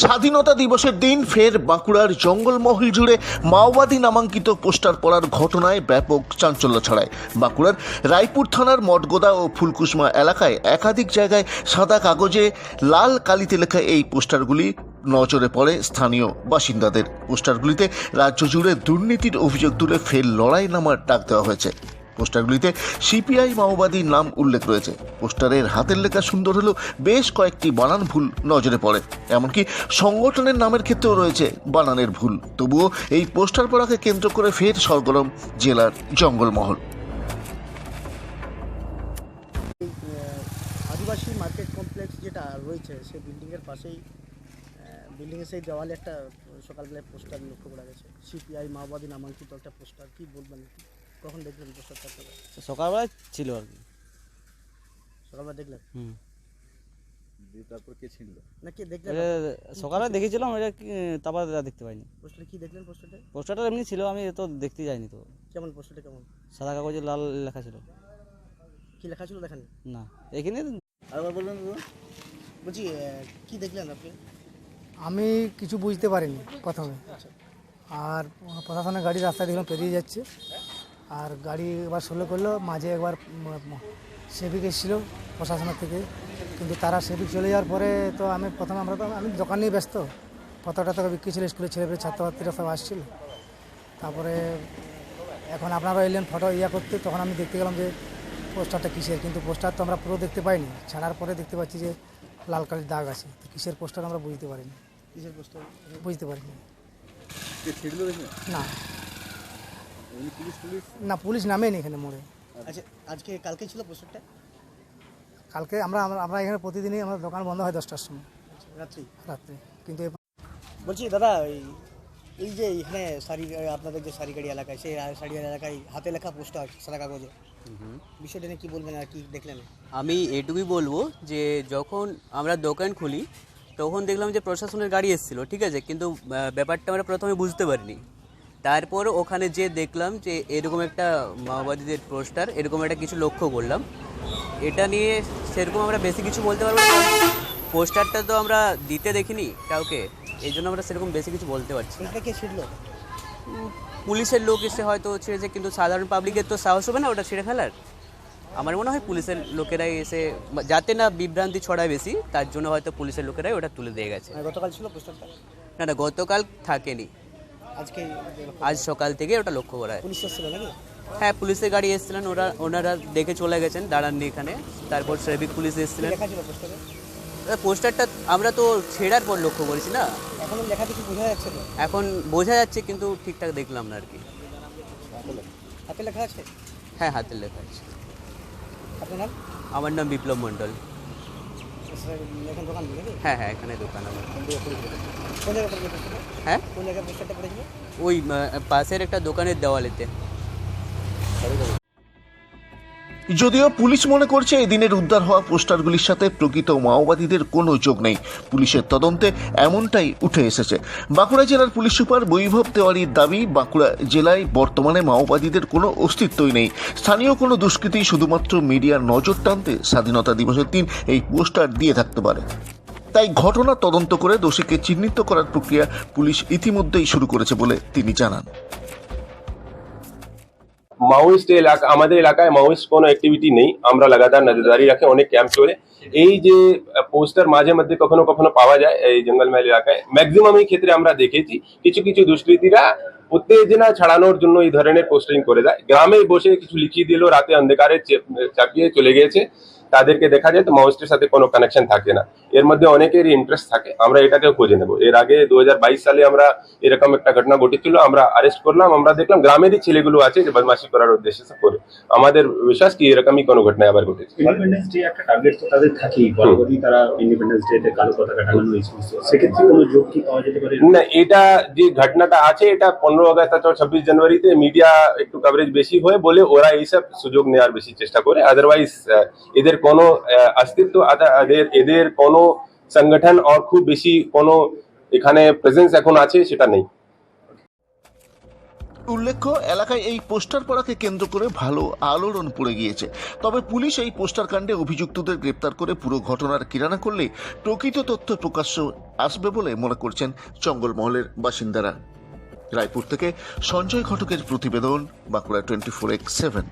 স্বাধীনতা দিবসের দিন ফের বাঁকুড়ার জঙ্গলমহল জুড়ে মাওবাদী নামাঙ্কিত পোস্টার পড়ার ঘটনায় ব্যাপক চাঞ্চল্য ছড়ায়। বাঁকুড়ার রায়পুর থানার মঠগোদা ও ফুলকুসমা এলাকায় একাধিক জায়গায় সাদা কাগজে লাল কালিতে লেখা এই পোস্টারগুলি নজরে পড়ে স্থানীয় বাসিন্দাদের। পোস্টারগুলিতে রাজ্য জুড়ে দুর্নীতির অভিযোগ তুলে ফের লড়াই নামার ডাক দেওয়া হয়েছে। পোস্টারগুলিতে সিপিআই মাওবাদীর নাম উল্লেখ রয়েছে। পোস্টারের হাতের লেখা সুন্দর হলেও বেশ কয়েকটি বানান ভুল নজরে পড়ে। এমনকি সংগঠনের নামের ক্ষেত্রেও রয়েছে বানানের ভুল। তবুও এই পোস্টার পড়াকে কেন্দ্র করে ফের সরগরম জেলার জঙ্গলমহল। আদিবাসী মার্কেট কমপ্লেক্স যেটা রয়েছে, সেই বিল্ডিংয়ের পাশেই বিল্ডিংয়ের সেই দেওয়ালে একটা সকালবেলায় পোস্টার লক্ষ্য করা গেছে। সিপিআই মাওবাদী নামাঙ্কিত একটা পোস্টার, কি বলবেন কখন দেখলেন পোস্টারটা আপনারা? সকালবেলা ছিল আর কি। সকালবেলা দেখলেন? হুম। তারপর কে ছিল না কি দেখলেন? এটা সকালে দেখেছিলাম এটা তারপর দেখতে পাইনি। পোস্টারে কি দেখলেন পোস্টারটা? পোস্টারটা এমনি ছিল আমি তো দেখতে যাইনি তো। কেমন পোস্টারটা কেমন? সাদা কাগজে লাল লেখা ছিল। কি লেখা ছিল দেখেন না এখানে আরেকবার? বলছি কি দেখলেন আপনি? আমি কিছু বুঝতে পারিনি প্রথমে। আর প্রশাসনের গাড়ি রাস্তা দেখলাম পেরিয়ে যাচ্ছে। আর গাড়ি এবার স্লো করল মাঝে একবার সেবিক এসেছিল প্রশাসনের থেকে। কিন্তু তারা সেবিক চলে যাওয়ার পরে তো আমি প্রথমে আমরা তো আমি দোকান নিয়ে ব্যস্ত। পতাকা টকা বিক্রি ছিল স্কুলের ছেলেপেলে ছাত্রছাত্রীরা সব আসছিল। তারপরে এখন আপনারা এলেন ফটো ইয়া করতে তখন আমি দেখতে গেলাম যে পোস্টারটা কিসের কিন্তু পোস্টার তো আমরা পুরো দেখতে পাইনি। ছাড়ার পরে দেখতে পাচ্ছি যে লাল কালির দাগ আছে। তো কিসের পোস্টার আমরা বুঝতে পারিনি। কিসের পোস্টার? বুঝতে পারিনি। না। না পুলিশ নামেনি এখানে মোড়ে। আচ্ছা আজকে কালকে ছিল পোস্টারটা কালকে আমরা আমরা- আমরা এখানে প্রতিদিনই আমার দোকান বন্ধ হয় দশটার সময়। রাত্রি? রাত্রি। কিন্তু বলছি দাদা এই এই যে এখানে শাড়ি আপনাদের যে শাড়িগাড়ি এলাকায় সেই শাড়ি এলাকায় হাতে লেখা পোস্টার সাদা কাগজে। বিষয়টা নিয়ে কি বলবেন আর কি দেখলেন? আমি এটুকুই বলব যে যখন আমরা দোকান খুলি তখন দেখলাম যে প্রশাসনের গাড়ি এসেছিল ঠিক আছে? কিন্তু ব্যাপারটা আমরা প্রথমে বুঝতে পারিনি। তারপর ওখানে যে দেখলাম যে এরকম একটা মাওবাদীদের পোস্টার এরকম একটা কিছু লক্ষ্য করলাম। এটা নিয়ে সেরকম আমরা বেশি কিছু বলতে পারব না। পোস্টারটা তো আমরা দিতে দেখিনি কাউকে এই জন্য আমরা সেরকম বেশি কিছু বলতে পারছি না। পুলিশের লোক এসে হয়তো ছেড়েছে কিন্তু সাধারণ পাবলিকের তো সাহস হবে না ওটা ছেড়ে ফেলার। আমার মনে হয় পুলিশের লোকেরাই এসে যাতে না বিভ্রান্তি ছড়ায় বেশি তার জন্য হয়তো পুলিশের লোকেরাই ওটা তুলে দিয়ে গেছে। মানে গতকাল ছিল না না গতকাল থাকেনি। আজকে আজ সকাল থেকে ওটা লক্ষ্য করা হয়। পুলিশ এসেছিল নাকি? হ্যাঁ পুলিশের গাড়ি এসেছিলেন ওরা ওনারা দেখে চলে গেছেন দাঁড়াননি এখানে। তারপর ট্রাফিক পুলিশ এসেছিলেন। পোস্টারটা আমরা তো ছেড়ার পর লক্ষ্য করেছি না। এখন লেখা কিছু বোঝা যাচ্ছে না এখন বোঝা যাচ্ছে কিন্তু ঠিকঠাক দেখলাম না আর কি। হাতে লেখা আছে? হ্যাঁ হাতের লেখা আছে। আপনার নাম? আমার নাম বিপ্লব মণ্ডল। হ্যাঁ হ্যাঁ এখানে দোকান আমার কোন জায়গায় পড়েছিল পোস্টারটা হ্যাঁ? কোন জায়গায় পোস্টারটা পড়েছিল ওই আহ, পাশের একটা দোকানের দেওয়ালেতে। যদিও পুলিশ মনে করছে এই দিনের উদ্ধার হওয়া পোস্টারগুলির সাথে প্রকৃত মাওবাদীদের কোনো যোগ নেই। পুলিশের তদন্তে এমনটাই উঠে এসেছে। বাঁকুড়া জেলার পুলিশ সুপার বৈভব তেওয়ারির দাবি, বাঁকুড়া জেলায় বর্তমানে মাওবাদীদের কোনো অস্তিত্বই নেই। স্থানীয় কোনো দুষ্কৃতী শুধুমাত্র মিডিয়ার নজর টানতে স্বাধীনতা দিবসের দিন এই পোস্টার দিয়ে থাকতে পারে। তাই ঘটনা তদন্ত করে দোষীকে চিহ্নিত করার প্রক্রিয়া পুলিশ ইতিমধ্যেই শুরু করেছে বলে তিনি জানান। মাওয়িস্ট এলাকা, আমাদের এলাকায় মাওয়িস্ট কোনো অ্যাক্টিভিটি নেই। আমরা লাগাতার নজরদারি রাখি অনেক ক্যাম্প চলে এই যে পোস্টার মাঝে মধ্যে কখনো কখনো পাওয়া যায় এই জঙ্গলমহল এলাকায়। ম্যাক্সিমাম এই ক্ষেত্রে আমরা দেখেছি, কিছু কিছু দুষ্কৃতীরা উত্তেজনা ছাড়ানোর জন্য এই ধরনের পোস্টারিং করে দেয়। গ্রামে বসে কিছু লিখিয়ে দিল, রাতে অন্ধকারে চাপিয়ে চলে গিয়েছে। তাদেরকে দেখা যায় তো মাওয়িস্টের সাথে কোনো কানেকশন থাকে না। এর মধ্যে অনেকেরই ইন্টারেস্ট থাকে। আমরা এটাকে খুঁজে নেব। এর আগে দু হাজার বাইশ সালে আমরা এরকম একটা ঘটনা ঘটেছিল। আমরা অ্যারেস্ট করলাম আমরা দেখলাম গ্রামেরই ছেলেগুলো আছে যে বদমাশি করার উদ্দেশ্যে করে। আমাদের বিশ্বাস কি এরকমই কোনো ঘটনা আবার ঘটেছে? ইন্ডিপেন্ডেন্স ডে একটা টার্গেট তো তাদের থাকেই। বরাবরই তারা ইন্ডিপেন্ডেন্স ডে তে কালো পতাকা টাঙানো এই সমস্ত সেক্ষেত্রে কোনো যোগ কি পাওয়া যেতে পারে? না এটা যে ঘটনাটা আছে এটা পনেরো আগস্ট অথবা ছাব্বিশ জানুয়ারিতে মিডিয়া একটু কভারেজ বেশি হয় বলে ওরা এইসব সুযোগ নেওয়ার বেশি চেষ্টা করে। আদারওয়াইজ এদের কোনো অস্তিত্ব এদের এদের কোনো সংগঠন আর খুব বেশি কোনো এখানে প্রেজেন্স এখন আছে, সেটা নেই। উল্লেখ্য, এলাকায় এই পোস্টার পড়াকে কেন্দ্র করে ভালো আলোড়ন পড়ে গিয়েছে। তবে পুলিশ এই পোস্টার কাণ্ডে অভিযুক্তদের গ্রেপ্তার করে পুরো ঘটনার কিরানা করলে প্রকৃত তথ্য প্রকাশ্য আসবে বলে মনে করছেন জঙ্গলমহলের বাসিন্দারা। রায়পুর থেকে সঞ্জয় ঘটকের প্রতিবেদন, Bankura twenty four x seven.